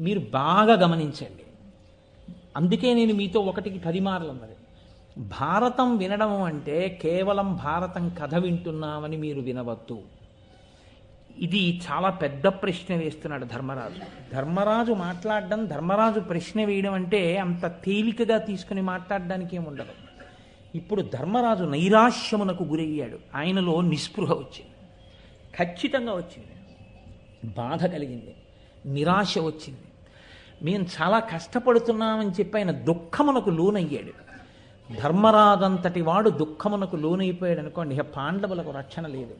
మీరు బాగా గమనించండి. అందుకే నేను మీతో ఒకటికి పది మార్లు అన్నది. భారతం వినడం అంటే కేవలం భారతం కథ వింటున్నామని మీరు వినవద్దు. ఇది చాలా పెద్ద ప్రశ్న వేస్తున్నాడు ధర్మరాజు. ధర్మరాజు మాట్లాడడం ధర్మరాజు ప్రశ్న వేయడం అంటే అంత తేలికగా తీసుకుని మాట్లాడడానికి ఏముండదు ఇప్పుడు ధర్మరాజు నైరాశ్యమునకు గురయ్యాడు. ఆయనలో నిస్పృహ వచ్చింది. ఖచ్చితంగా వచ్చింది. బాధ కలిగింది. నిరాశ వచ్చింది. మేము చాలా కష్టపడుతున్నామని చెప్పి ఆయన దుఃఖమునకు లోనయ్యాడు. ధర్మరాజంతటి వాడు దుఃఖమునకు లోనైపోయాడు అనుకోండి ఇక పాండవులకు రక్షణ లేదు.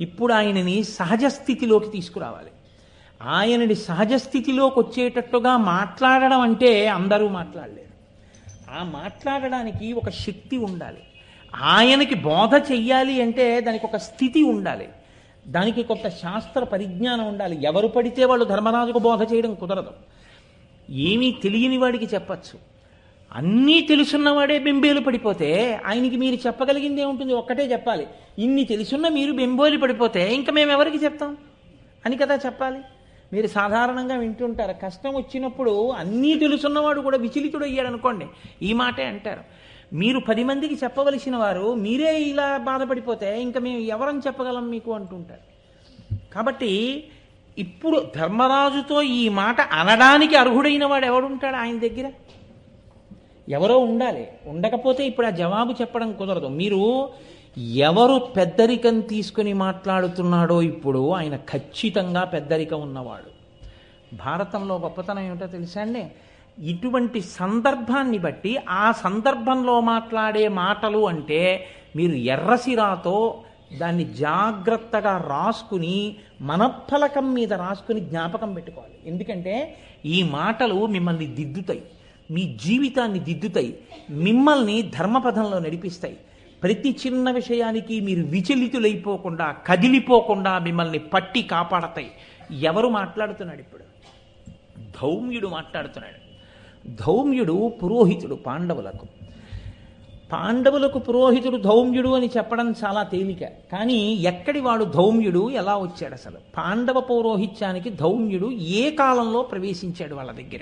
ఇప్పుడు ఆయనని సహజ స్థితిలోకి తీసుకురావాలి. ఆయనని సహజ స్థితిలోకి వచ్చేటట్టుగా మాట్లాడడం అంటే అందరూ మాట్లాడలేరు. ఆ మాట్లాడడానికి ఒక శక్తి ఉండాలి. ఆయనకి బోధ చెయ్యాలి అంటే దానికి ఒక స్థితి ఉండాలి. దానికి కొంత శాస్త్ర పరిజ్ఞానం ఉండాలి. ఎవరు పడితే వాళ్ళు ధర్మరాజుకు బోధ చేయడం కుదరదు. ఏమీ తెలియని వాడికి చెప్పచ్చు. అన్నీ తెలుసున్నవాడే బెంబేలు పడిపోతే ఆయనకి మీరు చెప్పగలిగింది ఏముంటుంది ఒక్కటే చెప్పాలి. ఇన్ని తెలుసున్న మీరు బెంబోలి పడిపోతే ఇంకా మేము ఎవరికి చెప్తాం? అని కదా చెప్పాలి. మీరు సాధారణంగా వింటుంటారు. కష్టం వచ్చినప్పుడు అన్నీ తెలుసున్నవాడు కూడా విచలితుడు అయ్యాడు అనుకోండి ఈ మాటే అంటారు. మీరు పది మందికి చెప్పవలసిన వారు మీరే ఇలా బాధపడిపోతే ఇంకా మేము ఎవరని చెప్పగలం మీకు అంటుంటారు. కాబట్టి ఇప్పుడు ధర్మరాజుతో ఈ మాట అనడానికి అర్హుడైన వాడు ఎవడుంటాడు ఆయన దగ్గర? ఎవరో ఉండాలి. ఉండకపోతే ఇప్పుడు ఆ జవాబు చెప్పడం కుదరదు. మీరు ఎవరు పెద్దరికం తీసుకుని మాట్లాడుతున్నాడో ఇప్పుడు ఆయన ఖచ్చితంగా పెద్దరికం ఉన్నవాడు. భారతంలో గొప్పతనం ఏమిటో తెలుసా అండి? ఇటువంటి సందర్భాన్ని బట్టి ఆ సందర్భంలో మాట్లాడే మాటలు అంటే మీరు ఎర్రసిరాతో దాన్ని జాగ్రత్తగా రాసుకుని మనఫలకం మీద రాసుకుని జ్ఞాపకం పెట్టుకోవాలి. ఎందుకంటే ఈ మాటలు మిమ్మల్ని దిద్దుతాయి. మీ జీవితాన్ని దిద్దుతాయి. మిమ్మల్ని ధర్మపథంలో నడిపిస్తాయి. ప్రతి చిన్న విషయానికి మీరు విచలితులైపోకుండా కదిలిపోకుండా మిమ్మల్ని పట్టి కాపాడతాయి. ఎవరు మాట్లాడుతున్నాడు ఇప్పుడు? ధౌమ్యుడు మాట్లాడుతున్నాడు. ధౌమ్యుడు పురోహితుడు పాండవులకు. పాండవులకు పురోహితుడు ధౌమ్యుడు అని చెప్పడం చాలా తేలిక. కానీ ఎక్కడి వాడు ధౌమ్యుడు? ఎలా వచ్చాడు అసలు? పాండవ పౌరోహిత్యానికి ధౌమ్యుడు ఏ కాలంలో ప్రవేశించాడు వాళ్ళ దగ్గర?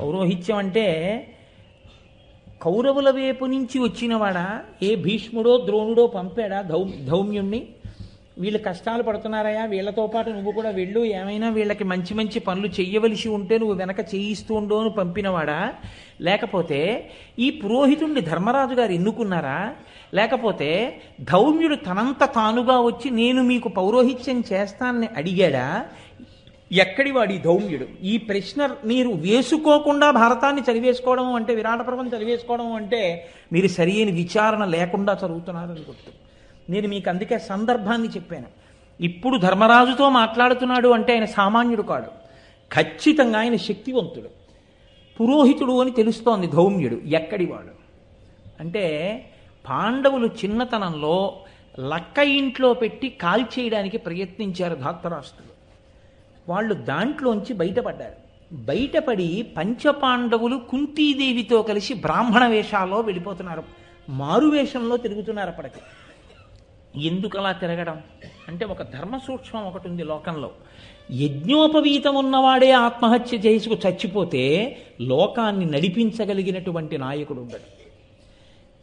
పౌరోహిత్యం అంటే కౌరవుల వైపు నుంచి వచ్చినవాడా ఏ భీష్ముడో ద్రోణుడో పంపాడా ధౌ ధౌమ్యుణ్ణి? వీళ్ళు కష్టాలు పడుతున్నారయా వీళ్ళతో పాటు నువ్వు కూడా వెళ్ళు. ఏమైనా వీళ్ళకి మంచి మంచి పనులు చెయ్యవలసి ఉంటే నువ్వు వెనక చేయిస్తూ ఉండో అని పంపినవాడా? లేకపోతే ఈ పురోహితుణ్ణి ధర్మరాజు గారు ఎన్నుకున్నారా? లేకపోతే ధౌమ్యుడు తనంత తానుగా వచ్చి నేను మీకు పౌరోహిత్యం చేస్తానని అడిగాడా? ఎక్కడివాడి ఈ ధౌమ్యుడు? ఈ ప్రశ్న మీరు వేసుకోకుండా భారతాన్ని చదివేసుకోవడం అంటే విరాట పర్వం చదివేసుకోవడం అంటే మీరు సరియైన విచారణ లేకుండా చదువుతున్నారని గుర్తు. నేను మీకు అందుకే సందర్భాన్ని చెప్పాను. ఇప్పుడు ధర్మరాజుతో మాట్లాడుతున్నాడు అంటే ఆయన సామాన్యుడు కాడు. ఖచ్చితంగా ఆయన శక్తివంతుడు. పురోహితుడు అని తెలుస్తోంది ధౌమ్యుడు ఎక్కడివాడు? అంటే పాండవులు చిన్నతనంలో లక్క ఇంట్లో పెట్టి కాల్చేయడానికి ప్రయత్నించారు ధాత్తరాష్ట్రులు వాళ్ళు దాంట్లోంచి బయటపడ్డారు. బయటపడి పంచపాండవులు కుంతీదేవితో కలిసి బ్రాహ్మణ వేషాల్లో వెళ్ళిపోతున్నారు. మారు వేషంలో తిరుగుతున్నారు అప్పటికి. ఎందుకు అలా తిరగడం? అంటే ఒక ధర్మ సూక్ష్మం ఒకటి ఉంది లోకంలో. యజ్ఞోపవీతం ఉన్నవాడే ఆత్మహత్య చేసుకు చచ్చిపోతే లోకాన్ని నడిపించగలిగినటువంటి నాయకుడు ఉండడు.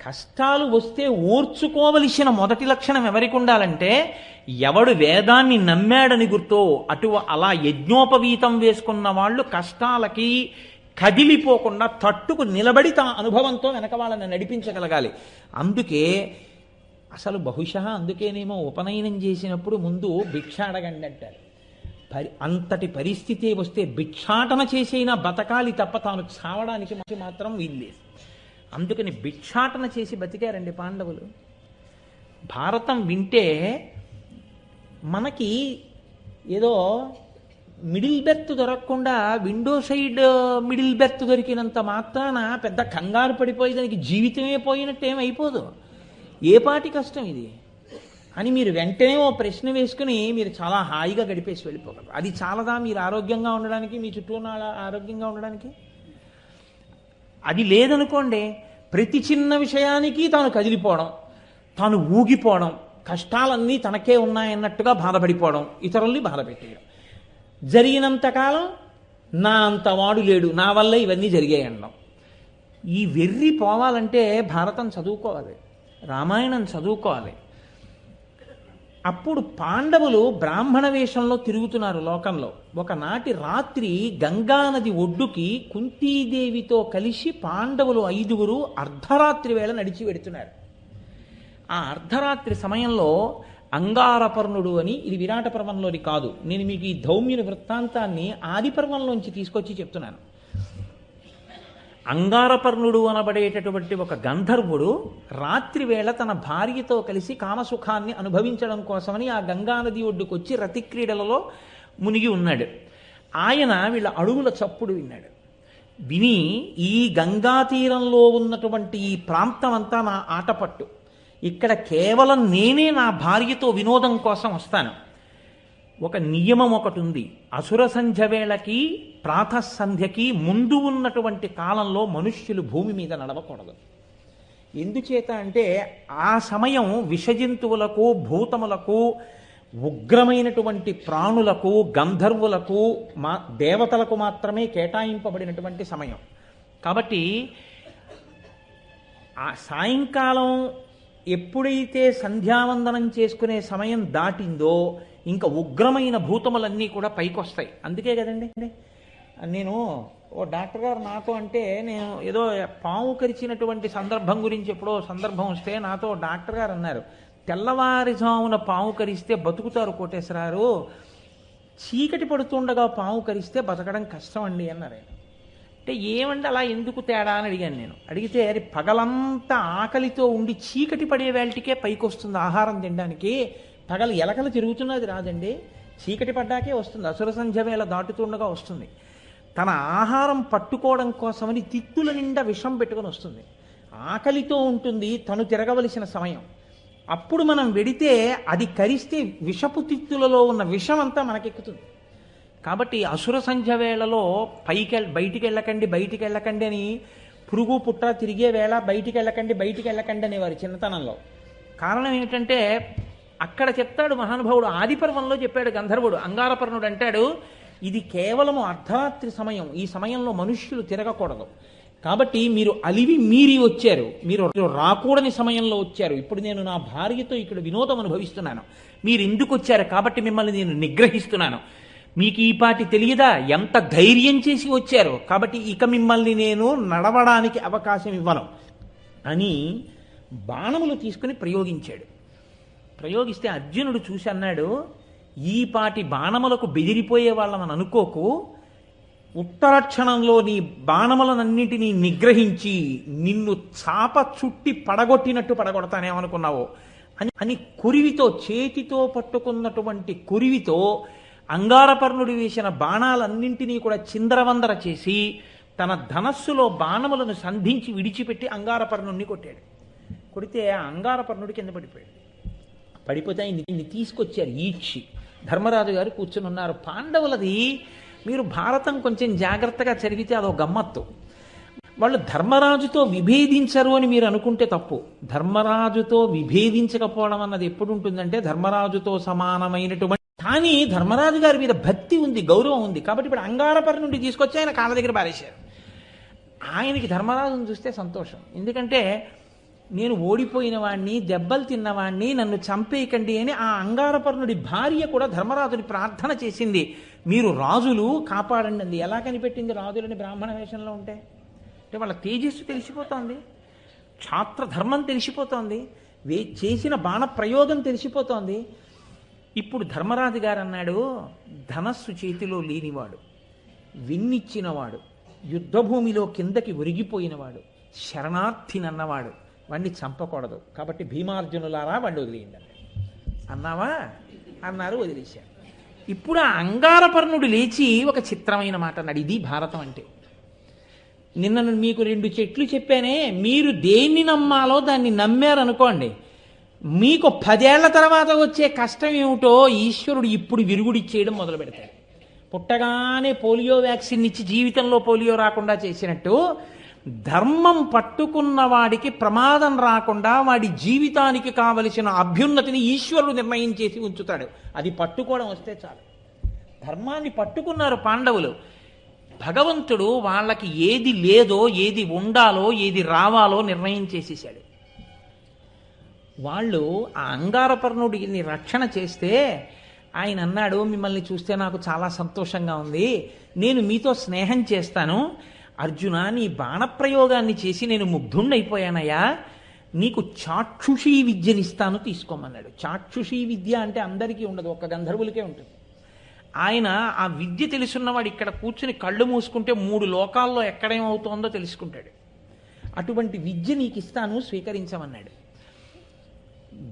కష్టాలు వస్తే ఓర్చుకోవలసిన మొదటి లక్షణం ఎవరికి ఉండాలంటే ఎవడు వేదాన్ని నమ్మాడని గుర్తో అటు అలా యజ్ఞోపవీతం వేసుకున్న వాళ్ళు కష్టాలకి కదిలిపోకుండా తట్టుకు నిలబడి తన అనుభవంతో వెనక వాళ్ళని నడిపించగలగాలి. అందుకే అసలు బహుశా అందుకేనేమో ఉపనయనం చేసినప్పుడు ముందు భిక్ష అడగండి అంటారు. పరి అంతటి పరిస్థితి వస్తే భిక్షాటన చేసైనా బతకాలి తప్ప తాను చావడానికి మాత్రం వీల్లేదు అందుకని భిక్షాటన చేసి బతికారండి పాండవులు. భారతం వింటే మనకి ఏదో మిడిల్ బెర్త్ దొరకకుండా విండో సైడ్ మిడిల్ బెర్త్ దొరికినంత మాత్రాన పెద్ద కంగారు పడిపోయి దానికి జీవితమే పోయినట్టు ఏమైపోదు ఏ పాటి కష్టం ఇది? అని మీరు వెంటనే ఓ ప్రశ్న వేసుకుని మీరు చాలా హాయిగా గడిపేసి వెళ్ళిపోగలరు. అది చాలదా మీరు ఆరోగ్యంగా ఉండడానికి మీ చుట్టూ ఉన్న ఆరోగ్యంగా ఉండడానికి? అది లేదనుకోండి ప్రతి చిన్న విషయానికి తాను కదిలిపోవడం తాను ఊగిపోవడం కష్టాలన్నీ తనకే ఉన్నాయన్నట్టుగా బాధపడిపోవడం ఇతరుల్ని బాధ పెట్టేయడం జరిగినంతకాలం నా అంత వాడు లేడు నా వల్ల ఇవన్నీ జరిగాయి అనడం ఈ వెర్రి పోవాలంటే భారతం చదువుకోవాలి. రామాయణం చదువుకోవాలి. అప్పుడు పాండవులు బ్రాహ్మణ వేషంలో తిరుగుతున్నారు లోకంలో. ఒకనాటి రాత్రి గంగానది ఒడ్డుకి కుంతీదేవితో కలిసి పాండవులు ఐదుగురు అర్ధరాత్రి వేళ నడిచి వెడుతున్నారు ఆ అర్ధరాత్రి సమయంలో అంగారపర్ణుడు అని ఇది విరాట పర్వంలోని కాదు. నేను మీకు ఈ ధౌమ్యుని వృత్తాంతాన్ని ఆది పర్వంలోంచి తీసుకొచ్చి చెప్తున్నాను. అంగారపర్ణుడు అనబడేటటువంటి ఒక గంధర్వుడు రాత్రివేళ తన భార్యతో కలిసి కామసుఖాన్ని అనుభవించడం కోసమని ఆ గంగానది ఒడ్డుకొచ్చి రతిక్రీడలలో మునిగి ఉన్నాడు. ఆయన వీళ్ళ అడుగుల చప్పుడు విన్నాడు. విని ఈ గంగా తీరంలో ఉన్నటువంటి ఈ ప్రాంతం అంతా నా ఆటపట్టు. ఇక్కడ కేవలం నేనే నా భార్యతో వినోదం కోసం వస్తాను. ఒక నియమం ఒకటి ఉంది. అసుర సంధ్య వేళకి ప్రాతసంధ్యకి ముందు ఉన్నటువంటి కాలంలో మనుష్యులు భూమి మీద నడవకూడదు. ఎందుచేత అంటే ఆ సమయం విషజంతువులకు భూతములకు ఉగ్రమైనటువంటి ప్రాణులకు గంధర్వులకు మా దేవతలకు మాత్రమే కేటాయింపబడినటువంటి సమయం. కాబట్టి ఆ సాయంకాలం ఎప్పుడైతే సంధ్యావందనం చేసుకునే సమయం దాటిందో ఇంకా ఉగ్రమైన భూతములన్నీ కూడా పైకొస్తాయి. అందుకే కదండి? నేను ఓ డాక్టర్ గారు నాతో అంటే నేను ఏదో పాము కరిచినటువంటి సందర్భం గురించి ఎప్పుడో సందర్భం వస్తే నాతో డాక్టర్ గారు అన్నారు తెల్లవారుజామున పాము కరిస్తే బతుకుతారు కోటేశ్వరారు చీకటి పడుతుండగా పాము కరిస్తే బతకడం కష్టం అండి అన్నారు ఆయన. అంటే ఏమండి అలా ఎందుకు తేడా అని అడిగాను నేను. అడిగితే అది పగలంతా ఆకలితో ఉండి చీకటి పడే వేళటికే పైకి వస్తుంది ఆహారం తినడానికి. పగలు ఎలకలు తిరుగుతున్నది రాదండి. చీకటి పడ్డాకే వస్తుంది. అసుర సంధ్య వేళ దాటుతుండగా వస్తుంది. తన ఆహారం పట్టుకోవడం కోసమని తిత్తుల నిండా విషం పెట్టుకొని వస్తుంది. ఆకలితో ఉంటుంది తను తిరగవలసిన సమయం. అప్పుడు మనం వెడితే అది కరిస్తే విషపు తిత్తులలో ఉన్న విషం అంతా మనకెక్కుతుంది. కాబట్టి అసుర సంధ్య వేళలో పైకి బయటికి వెళ్ళకండి బయటికి వెళ్ళకండి అని పురుగు పుట్ర తిరిగే వేళ బయటికి వెళ్ళకండి బయటికి వెళ్ళకండి అనేవారు చిన్నతనంలో. కారణం ఏమిటంటే అక్కడ చెప్తాడు మహానుభావుడు ఆదిపర్వంలో చెప్పాడు గంధర్వుడు అంగారపర్ణుడు అంటాడు ఇది కేవలము అర్ధరాత్రి సమయం ఈ సమయంలో మనుష్యులు తిరగకూడదు. కాబట్టి మీరు అలివి మీరి వచ్చారు మీరు రాకూడని సమయంలో వచ్చారు ఇప్పుడు నేను నా భార్యతో ఇక్కడ వినోదం అనుభవిస్తున్నాను మీరు ఎందుకు వచ్చారు కాబట్టి మిమ్మల్ని నేను నిగ్రహిస్తున్నాను. మీకు ఈ పాటి తెలియదా? ఎంత ధైర్యం చేసి వచ్చారో? కాబట్టి ఇక మిమ్మల్ని నేను నడవడానికి అవకాశం ఇవ్వను అని బాణములు తీసుకుని ప్రయోగించాడు. ప్రయోగిస్తే అర్జునుడు చూసి అన్నాడు ఈ పాటి బాణములకు బెదిరిపోయే వాళ్ళమని అనుకోకు. ఉత్తరక్షణంలో నీ బాణములనన్నింటినీ నిగ్రహించి నిన్ను చాప చుట్టి పడగొట్టినట్టు పడగొడతానేమనుకున్నావో అని అని కురివితో చేతితో పట్టుకున్నటువంటి కురివితో అంగారపర్ణుడు వేసిన బాణాలన్నింటినీ కూడా చిందరవందర చేసి తన ధనస్సులో బాణములను సంధించి విడిచిపెట్టి అంగారపర్ణుడిని కొట్టాడు. కొడితే ఆ అంగారపర్ణుడి కింద పడిపోయాడు. పడిపోతే ఆయన్ని తీసుకొచ్చారు ఈడ్చి. ధర్మరాజు గారు కూర్చుని ఉన్నారు. పాండవులది మీరు భారతం కొంచెం జాగ్రత్తగా చదివితే అదో గమ్మత్తు. వాళ్ళు ధర్మరాజుతో విభేదించరు అని మీరు అనుకుంటే తప్పు. ధర్మరాజుతో విభేదించకపోవడం అన్నది ఎప్పుడు ఉంటుందంటే ధర్మరాజుతో సమానమైనటువంటి కానీ ధర్మరాజు గారి మీద భక్తి ఉంది గౌరవం ఉంది. కాబట్టి ఇప్పుడు అంగారపరి నుండి తీసుకొచ్చి ఆయన కాళ్ళ దగ్గర పారేశారు. ఆయనకి ధర్మరాజును చూస్తే సంతోషం. ఎందుకంటే నేను ఓడిపోయిన వాణ్ణి దెబ్బలు తిన్నవాణ్ణి నన్ను చంపేయకండి అని ఆ అంగారపర్ణుడి భార్య కూడా ధర్మరాజుని ప్రార్థన చేసింది. మీరు రాజులు కాపాడండి అంది. ఎలా కనిపెట్టింది రాజులని బ్రాహ్మణ వేషంలో ఉంటే? అంటే వాళ్ళ తేజస్సు తెలిసిపోతోంది. క్షాత్ర ధర్మం తెలిసిపోతోంది. వే చేసిన బాణ ప్రయోగం తెలిసిపోతోంది. ఇప్పుడు ధర్మరాజు గారు అన్నాడు ధనస్సు చేతిలో లేనివాడు విన్నిచ్చినవాడు యుద్ధభూమిలో కిందకి ఒరిగిపోయినవాడు శరణార్థినన్నవాడు వాణ్ణి చంపకూడదు. కాబట్టి భీమార్జునులారా వాడిని వదిలేయండి అన్నావా? అన్నారు వదిలేశారు ఇప్పుడు ఆ అంగారపర్ణుడు లేచి ఒక చిత్రమైన మాట అన్నాడు. ఇది భారతం అంటే. నిన్న మీకు రెండు చెట్లు చెప్పానే మీరు దేన్ని నమ్మాలో దాన్ని నమ్మారనుకోండి మీకు పదేళ్ళ తర్వాత వచ్చే కష్టం ఏమిటో ఈశ్వరుడు ఇప్పుడు విరుగుడిచ్చేయడం మొదలు పెడతాడు పుట్టగానే పోలియో వ్యాక్సిన్ ఇచ్చి జీవితంలో పోలియో రాకుండా చేసినట్టు ధర్మం పట్టుకున్న వాడికి ప్రమాదం రాకుండా వాడి జీవితానికి కావలసిన అభ్యున్నతిని ఈశ్వరుడు నిర్ణయం చేసి ఉంచుతాడు. అది పట్టుకోవడం వస్తే చాలు. ధర్మాన్ని పట్టుకున్నారు పాండవులు. భగవంతుడు వాళ్ళకి ఏది లేదో ఏది ఉండాలో ఏది రావాలో నిర్ణయం చేసేసాడు వాళ్ళు ఆ అంగారపర్ణుడిని రక్షణ చేస్తే ఆయన అన్నాడు మిమ్మల్ని చూస్తే నాకు చాలా సంతోషంగా ఉంది. నేను మీతో స్నేహం చేస్తాను. అర్జున నీ బాణప్రయోగాన్ని చేసి నేను ముగ్ధుండైపోయానయ్యా నీకు చాక్షుషీ విద్యనిస్తాను తీసుకోమన్నాడు. చాక్షుషీ విద్య అంటే అందరికీ ఉండదు ఒక్క గంధర్వులకే ఉంటుంది. ఆయన ఆ విద్య తెలుసున్నవాడు ఇక్కడ కూర్చుని కళ్ళు మూసుకుంటే మూడు లోకాల్లో ఎక్కడేమవుతోందో తెలుసుకుంటాడు. అటువంటి విద్య నీకు ఇస్తాను స్వీకరించమన్నాడు.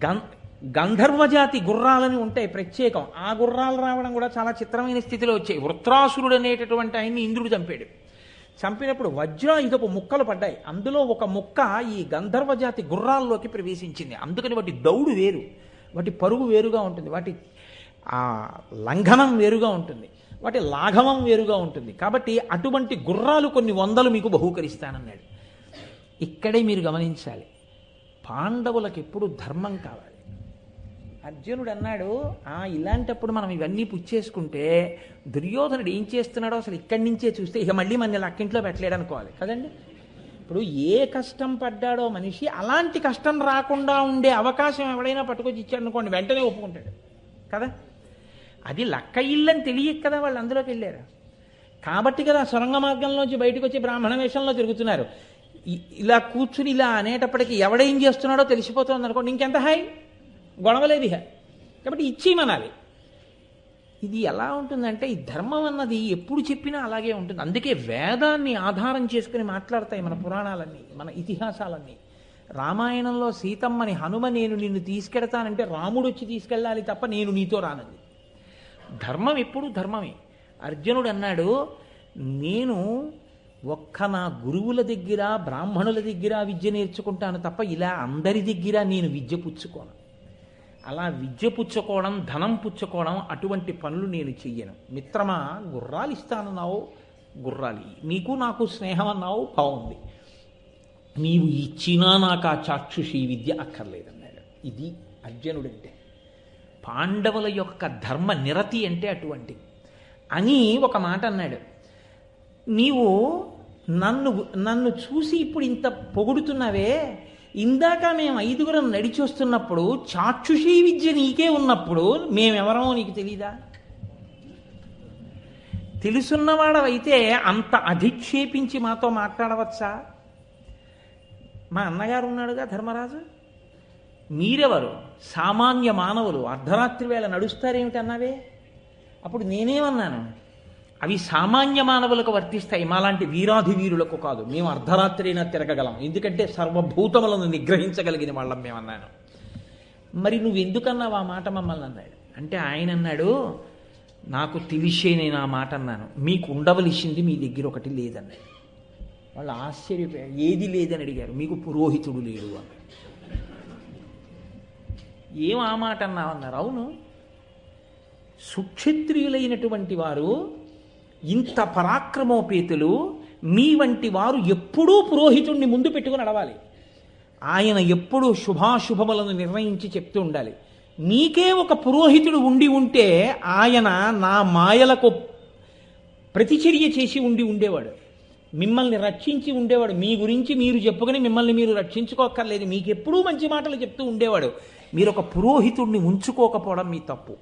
గం గంధర్వజాతి గుర్రాలని ఉంటాయి ప్రత్యేకం. ఆ గుర్రాలు రావడం కూడా చాలా చిత్రమైన స్థితిలో వచ్చాయి. వృత్రాసురుడు అనేటటువంటి ఆయన్ని ఇంద్రుడు చంపాడు. చంపినప్పుడు వజ్రాయుధపు ముక్కలు పడ్డాయి. అందులో ఒక ముక్క ఈ గంధర్వజాతి గుర్రాల్లోకి ప్రవేశించింది. అందుకని వాటి దౌడు వేరు. వాటి పరుగు వేరుగా ఉంటుంది. వాటి ఆ లంఘనం వేరుగా ఉంటుంది. వాటి లాఘవం వేరుగా ఉంటుంది. కాబట్టి అటువంటి గుర్రాలు కొన్ని వందలు మీకు బహూకరిస్తానన్నాడు. ఇక్కడే మీరు గమనించాలి. పాండవులకు ఎప్పుడు ధర్మం కావాలి. అర్జునుడు అన్నాడు ఆ ఇలాంటప్పుడు మనం ఇవన్నీ పుచ్చేసుకుంటే దుర్యోధనుడు ఏం చేస్తున్నాడో అసలు ఇక్కడి నుంచే చూస్తే ఇక మళ్ళీ మన లక్కింట్లో పెట్టలేడు అనుకోవాలి. కదండి? ఇప్పుడు ఏ కష్టం పడ్డాడో మనిషి అలాంటి కష్టం రాకుండా ఉండే అవకాశం ఎవడైనా పట్టుకొచ్చి ఇచ్చాడు అనుకోండి వెంటనే ఒప్పుకుంటాడు. కదా? అది లక్క ఇల్లని తెలియక కదా వాళ్ళు అందులోకి వెళ్ళారు. కాబట్టి కదా సొరంగ మార్గంలోంచి బయటకు వచ్చి బ్రాహ్మణ వేషంలో తిరుగుతున్నారు. ఇలా కూర్చుని ఇలా అనేటప్పటికి ఎవడేం చేస్తున్నాడో తెలిసిపోతుంది అనుకోండి ఇంకెంత హాయ్? గొడవలేదు ఇహ కాబట్టి ఇచ్చేయమనాలి ఇది ఎలా ఉంటుందంటే ఈ ధర్మం అన్నది ఎప్పుడు చెప్పినా అలాగే ఉంటుంది. అందుకే వేదాన్ని ఆధారం చేసుకుని మాట్లాడతాయి మన పురాణాలన్నీ మన ఇతిహాసాలన్నీ. రామాయణంలో సీతమ్మని హనుమ నేను నిన్ను తీసుకెడతానంటే రాముడు వచ్చి తీసుకెళ్ళాలి తప్ప నేను నీతో రానంది. ధర్మం ఎప్పుడు ధర్మమే. అర్జునుడు అన్నాడు నేను ఒక్క నా గురువుల దగ్గర బ్రాహ్మణుల దగ్గర విద్య నేర్చుకుంటాను తప్ప ఇలా అందరి దగ్గర నేను విద్య పుచ్చుకోను. అలా విద్య పుచ్చుకోవడం ధనం పుచ్చుకోవడం అటువంటి పనులు నేను చెయ్యను. మిత్రమా గుర్రాలు ఇస్తానన్నావు గుర్రాలి. నీకు నాకు స్నేహం అన్నావు బాగుంది నీవు ఇచ్చినా నాకు ఆ చాక్షుషి విద్య అక్కర్లేదన్నాడు. ఇది అర్జునుడంటే. పాండవుల యొక్క ధర్మ నిరతి అంటే అటువంటి అని ఒక మాట అన్నాడు. నీవు నన్ను నన్ను చూసి ఇప్పుడు ఇంత పొగుడుతున్నావే? ఇందాక మేము ఐదుగురం నడిచి వస్తున్నప్పుడు చాక్షుషీ విద్య నీకే ఉన్నప్పుడు మేమెవరమో నీకు తెలీదా? తెలుసున్నవాడవైతే అంత అధిక్షేపించి మాతో మాట్లాడవచ్చా? మా అన్నగారు ఉన్నాడుగా ధర్మరాజు? మీరెవరు? సామాన్య మానవులు అర్ధరాత్రి వేళ నడుస్తారేమిటి అన్నావే అప్పుడు నేనేమన్నాను? అవి సామాన్య మానవులకు వర్తిస్తాయి. మాలాంటి వీరాధి వీరులకు కాదు. మేము అర్ధరాత్రైనా తిరగగలం. ఎందుకంటే సర్వభూతములను నిగ్రహించగలిగిన వాళ్ళం మేమన్నాను. మరి నువ్వు ఎందుకన్నావు ఆ మాట మమ్మల్ని అన్నాడు. అంటే ఆయన అన్నాడు నాకు తెలిసే నేను ఆ మాట అన్నాను. మీకు ఉండవలసింది మీ దగ్గర ఒకటి లేదన్నాడు. వాళ్ళు ఆశ్చర్యపోయారు ఏది లేదని అడిగారు. మీకు పురోహితుడు లేడు. అన్నాడు ఏం ఆ మాట అన్నావన్నారు అవును. సుక్షత్రియులైనటువంటి వారు ఇంత పరాక్రమోపేతులు మీ వంటి వారు ఎప్పుడూ పురోహితుణ్ణి ముందు పెట్టుకుని నడవాలి. ఆయన ఎప్పుడూ శుభాశుభములను నిర్ణయించి చెప్తూ ఉండాలి. నీకే ఒక పురోహితుడు ఉండి ఉంటే ఆయన నా మాయలకు ప్రతిచర్య చేసి ఉండి ఉండేవాడు. మిమ్మల్ని రక్షించి ఉండేవాడు. మీ గురించి మీరు చెప్పుకుని మిమ్మల్ని మీరు రక్షించుకోక్కర్లేదు. మీకు ఎప్పుడూ మంచి మాటలు చెప్తూ ఉండేవాడు. మీరు ఒక పురోహితుడిని ఉంచుకోకపోవడం మీ తప్పు.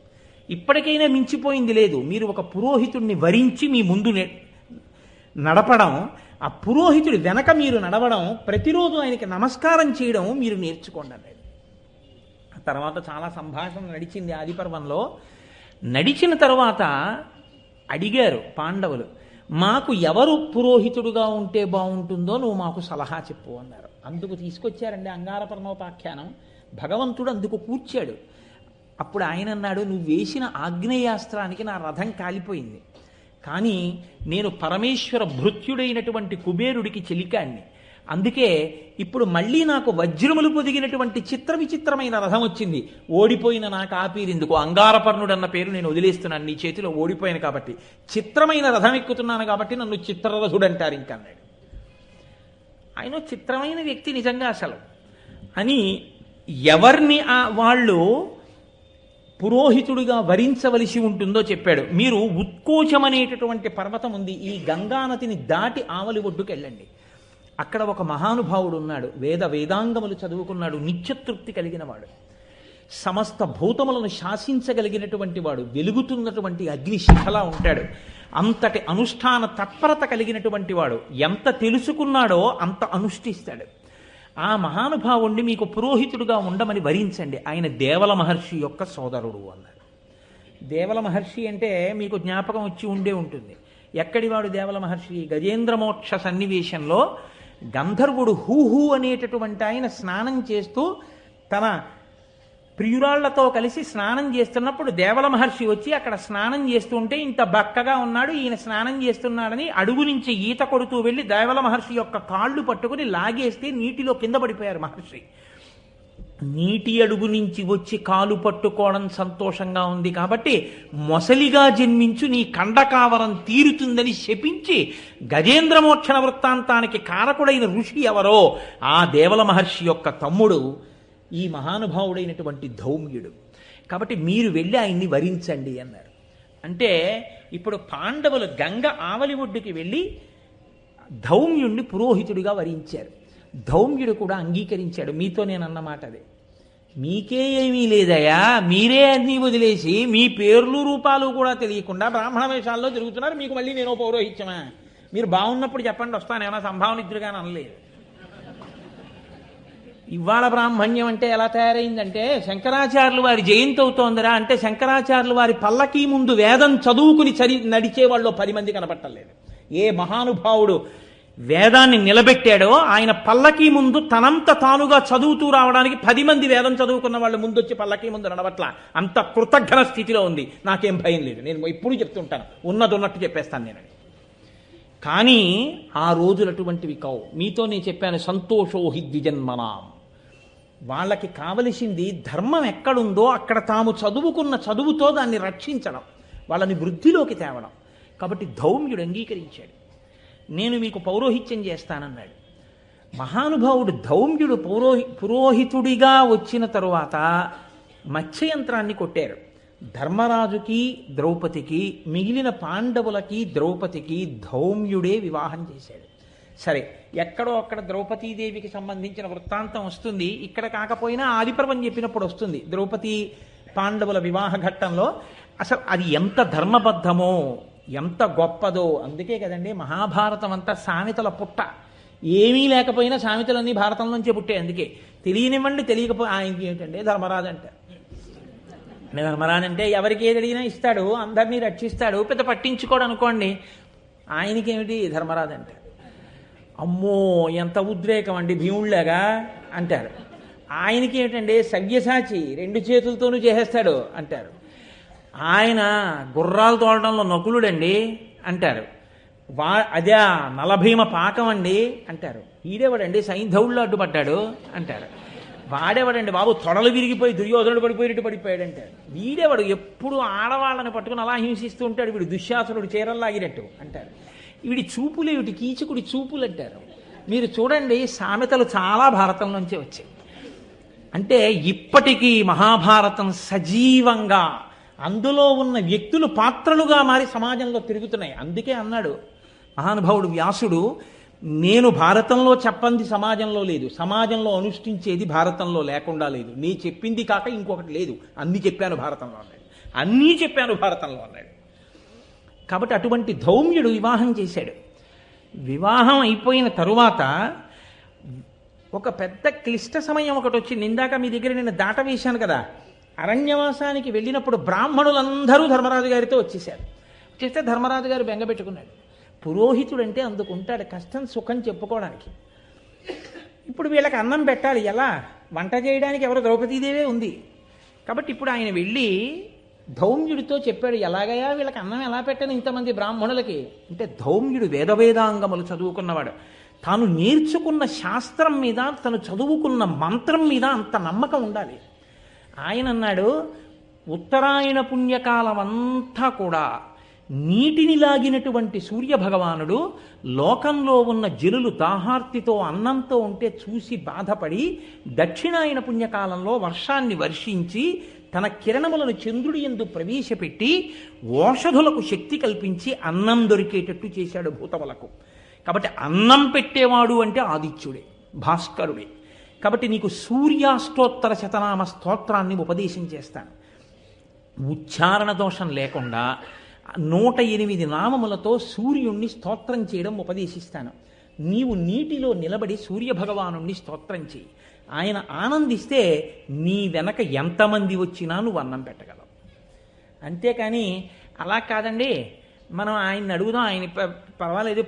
ఇప్పటికైనా మించిపోయింది లేదు. మీరు ఒక పురోహితుడిని వరించి మీ ముందు నడపడం ఆ పురోహితుడి వెనక మీరు నడవడం ప్రతిరోజు ఆయనకి నమస్కారం చేయడం మీరు నేర్చుకోండి అన్నాడు ఆ తర్వాత చాలా సంభాషణ నడిచింది ఆదిపర్వంలో. నడిచిన తర్వాత అడిగారు పాండవులు మాకు ఎవరు పురోహితుడుగా ఉంటే బాగుంటుందో నువ్వు మాకు సలహా చెప్పు అన్నారు. అందుకు తీసుకొచ్చారండి అంగారపర్ణోపాఖ్యానం భగవంతుడు అందుకు కూర్చాడు. అప్పుడు ఆయన అన్నాడు నువ్వు వేసిన ఆగ్నేయాస్త్రానికి నా రథం కాలిపోయింది. కానీ నేను పరమేశ్వర భృత్యుడైనటువంటి కుబేరుడికి చెలికాన్ని. అందుకే ఇప్పుడు మళ్ళీ నాకు వజ్రములు పొదిగినటువంటి చిత్ర విచిత్రమైన రథం వచ్చింది. ఓడిపోయిన నాకు ఆపీరిందుకు అంగారపర్ణుడు అన్న పేరు నేను వదిలేస్తున్నాను. నీ చేతిలో ఓడిపోయాను కాబట్టి. చిత్రమైన రథం ఎక్కుతున్నాను కాబట్టి నన్ను చిత్రరథుడు అంటారు ఇంకా అన్నాడు. ఆయన చిత్రమైన వ్యక్తి నిజంగా అసలు. అని ఎవరిని ఆ వాళ్ళు పురోహితుడిగా వరించవలసి ఉంటుందో చెప్పాడు. మీరు ఉత్కోచమనేటటువంటి పర్వతం ఉంది. ఈ గంగానదిని దాటి ఆవలి ఒడ్డుకు వెళ్ళండి అక్కడ ఒక మహానుభావుడు ఉన్నాడు. వేద వేదాంగములు చదువుకున్నాడు. నిత్యతృప్తి కలిగిన వాడు సమస్త భూతములను శాసించగలిగినటువంటి వాడు. వెలుగుతున్నటువంటి అగ్ని శిఖలా ఉంటాడు. అంతటి అనుష్ఠాన తత్పరత కలిగినటువంటి వాడు. ఎంత తెలుసుకున్నాడో అంత అనుష్ఠిస్తాడు. ఆ మహానుభావుణ్ణి మీకు పురోహితుడుగా ఉండమని వరించండి. ఆయన దేవల మహర్షి యొక్క సోదరుడు అన్నారు. దేవల మహర్షి అంటే మీకు జ్ఞాపకం వచ్చి ఉండే ఉంటుంది. ఎక్కడివాడు దేవల మహర్షి? గజేంద్రమోక్ష సన్నివేశంలో గంధర్వుడు హూహూ అనేటటువంటి ఆయన స్నానం చేస్తూ తన ప్రియురాళ్ళతో కలిసి స్నానం చేస్తున్నప్పుడు దేవల మహర్షి వచ్చి అక్కడ స్నానం చేస్తుంటే ఇంత బక్కగా ఉన్నాడు ఈయన స్నానం చేస్తున్నాడని అడుగు నుంచి ఈత కొడుతూ వెళ్ళి దేవల మహర్షి యొక్క కాళ్ళు పట్టుకుని లాగేస్తే నీటిలో కింద పడిపోయారు మహర్షి. నీటి అడుగు నుంచి వచ్చి కాలు పట్టుకోవడం సంతోషంగా ఉంది కాబట్టి మొసలిగా జన్మించు నీ కండకావరం తీరుతుందని శపించి గజేంద్రమోక్షణ వృత్తాంతానికి కారకుడైన ఋషి ఎవరో ఆ దేవల మహర్షి యొక్క తమ్ముడు ఈ మహానుభావుడైనటువంటి ధౌమ్యుడు. కాబట్టి మీరు వెళ్ళి ఆయన్ని వరించండి అన్నారు. అంటే ఇప్పుడు పాండవులు గంగ ఆవలి ఒడ్డుకి వెళ్ళి ధౌమ్యుణ్ణి పురోహితుడిగా వరించారు. ధౌమ్యుడు కూడా అంగీకరించాడు. మీతో నేను అన్నమాట అదే. మీకే ఏమీ లేదయా మీరే అన్నీ వదిలేసి మీ పేర్లు రూపాలు కూడా తెలియకుండా బ్రాహ్మణ వేషాల్లో తిరుగుతున్నారు. మీకు మళ్ళీ నేను పౌరోహిత్యమా? మీరు బాగున్నప్పుడు చెప్పండి వస్తాను. ఏమైనా సంభావనిద్దురుగాని అనలేదు. ఇవాళ బ్రాహ్మణ్యం అంటే ఎలా తయారైందంటే శంకరాచార్యులు వారి జయంతి అవుతోందిరా అంటే శంకరాచార్యులు వారి పల్లకి ముందు వేదం చదువుకుని చరి నడిచే వాళ్ళు పది మంది కనపట్టలేదు. ఏ మహానుభావుడు వేదాన్ని నిలబెట్టాడో ఆయన పల్లకి ముందు తనంత తానుగా చదువుతూ రావడానికి పది మంది వేదం చదువుకున్న వాళ్ళు ముందు వచ్చి పల్లకి ముందు నడవట్ల? అంత కృతజ్ఞ స్థితిలో ఉంది. నాకేం భయం లేదు. నేను ఎప్పుడు చెప్తుంటాను ఉన్నది ఉన్నట్టు చెప్పేస్తాను నేను కానీ ఆ రోజులు అటువంటివి కావు. మీతో నేను చెప్పాను సంతోషోహి ద్విజన్మనాం. వాళ్ళకి కావలసింది ధర్మం ఎక్కడుందో అక్కడ తాము చదువుకున్న చదువుతో దాన్ని రక్షించడం వాళ్ళని వృద్ధిలోకి తేవడం. కాబట్టి ధౌమ్యుడు అంగీకరించాడు. నేను మీకు పౌరోహిత్యం చేస్తానన్నాడు. మహానుభావుడు ధౌమ్యుడు పౌరోహి పురోహితుడిగా వచ్చిన తరువాత మత్స్యయంత్రాన్ని కొట్టారు. ధర్మరాజుకి ద్రౌపదికి మిగిలిన పాండవులకి ద్రౌపదికి ధౌమ్యుడే వివాహం చేశాడు. సరే ఎక్కడో అక్కడ ద్రౌపదీదేవికి సంబంధించిన వృత్తాంతం వస్తుంది. ఇక్కడ కాకపోయినా ఆదిపర్వం చెప్పినప్పుడు వస్తుంది. ద్రౌపది పాండవుల వివాహ ఘట్టంలో అసలు అది ఎంత ధర్మబద్ధమో ఎంత గొప్పదో అందుకే కదండి మహాభారతం అంతా సామెతల పుట్ట. ఏమీ లేకపోయినా సామెతలన్నీ భారతంలోంచే పుట్టాయి అందుకే. తెలియనివ్వండి తెలియకపోయి ఆయనకి ఏంటంటే ధర్మరాజు అంటారు ధర్మరాజు అంటే ఎవరికి ఏది అడిగినా ఇస్తాడు అందరినీ రక్షిస్తాడు పెద్ద పట్టించుకోడు అనుకోండి. ఆయనకేమిటి? ధర్మరాజు అంటే. అమ్మో ఎంత ఉద్రేకం అండి భీముళ్ళగా అంటారు. ఆయనకి ఏమిటండి సవ్యసాచి రెండు చేతులతోనూ చేసేస్తాడు అంటారు. ఆయన గుర్రాలు తోడడంలో నకులుడండి అంటారు. వా అదే నలభీమ పాకం అండి అంటారు. ఈడేవాడండి సైంధవుళ్ళు అడ్డుపడ్డాడు అంటారు. వాడేవాడండి బాబు తొడలు విరిగిపోయి దుర్యోధనుడు పడిపోయినట్టు పడిపోయాడు అంటారు. వీడేవాడు? ఎప్పుడు ఆడవాళ్ళని పట్టుకుని అలా హింసిస్తూ ఉంటాడు వీడు దుశ్శాసనుడు చీరల్లాగినట్టు అంటారు. వీడి చూపులేమిటి కీచకుడి చూపులు అంటారు మీరు చూడండి సామెతలు చాలా భారతం నుంచే వచ్చాయి. అంటే ఇప్పటికీ మహాభారతం సజీవంగా అందులో ఉన్న వ్యక్తులు పాత్రలుగా మారి సమాజంలో తిరుగుతున్నాయి. అందుకే అన్నాడు మహానుభావుడు వ్యాసుడు నేను భారతంలో చెప్పంది సమాజంలో లేదు. సమాజంలో అనుష్ఠించేది భారతంలో లేకుండా లేదు. నీ చెప్పింది కాక ఇంకొకటి లేదు. అన్ని చెప్పాను భారతంలో అన్నాడు. అన్నీ చెప్పాను భారతంలో అన్నాడు. కాబట్టి అటువంటి ధౌమ్యుడు వివాహం చేశాడు. వివాహం అయిపోయిన తరువాత ఒక పెద్ద క్లిష్ట సమయం ఒకటి వచ్చింది ఇందాక మీ దగ్గర నేను దాట వేశాను కదా. అరణ్యవాసానికి వెళ్ళినప్పుడు బ్రాహ్మణులందరూ ధర్మరాజు గారితో వచ్చేసారు వచ్చేస్తే ధర్మరాజు గారు బెంగపెట్టుకున్నాడు పురోహితుడంటే అందుకుంటాడు కష్టం సుఖం చెప్పుకోవడానికి. ఇప్పుడు వీళ్ళకి అన్నం పెట్టాలి ఎలా? వంట చేయడానికి ఎవరు ద్రౌపదీదేవే ఉంది. కాబట్టి ఇప్పుడు ఆయన వెళ్ళి ధౌమ్యుడితో చెప్పాడు ఎలాగయా వీళ్ళకి అన్నం ఎలా పెట్టను ఇంతమంది బ్రాహ్మణులకి? అంటే ధౌమ్యుడు వేదవేదాంగములు చదువుకున్నవాడు. తాను నేర్చుకున్న శాస్త్రం మీద తను చదువుకున్న మంత్రం మీద అంత నమ్మకం ఉండాలి. ఆయన అన్నాడు ఉత్తరాయణ పుణ్యకాలం అంతా కూడా నీటిని లాగినటువంటి సూర్య భగవానుడు లోకంలో ఉన్న జనులు దాహార్తితో అన్నంతో ఉంటే చూసి బాధపడి దక్షిణాయన పుణ్యకాలంలో వర్షాన్ని వర్షించి తన కిరణములను చంద్రుడి ఎందు ప్రవేశపెట్టి ఓషధులకు శక్తి కల్పించి అన్నం దొరికేటట్టు చేశాడు భూతములకు. కాబట్టి అన్నం పెట్టేవాడు అంటే ఆదిత్యుడే భాస్కరుడే. కాబట్టి నీకు సూర్యాష్టోత్తర శతనామ స్తోత్రాన్ని ఉపదేశం చేస్తాను. ఉచ్చారణ దోషం లేకుండా నూట ఎనిమిది నామములతో సూర్యుణ్ణి స్తోత్రం చేయడం ఉపదేశిస్తాను. నీవు నీటిలో నిలబడి సూర్య స్తోత్రం చేయి. ఆయన ఆనందిస్తే నీ వెనక ఎంతమంది వచ్చినా నువ్వు అన్నం పెట్టగలవు. అంతేకాని అలా కాదండి. మనం ఆయన్ని అడుగుదాం ఆయన ప- పర్వాలేదు.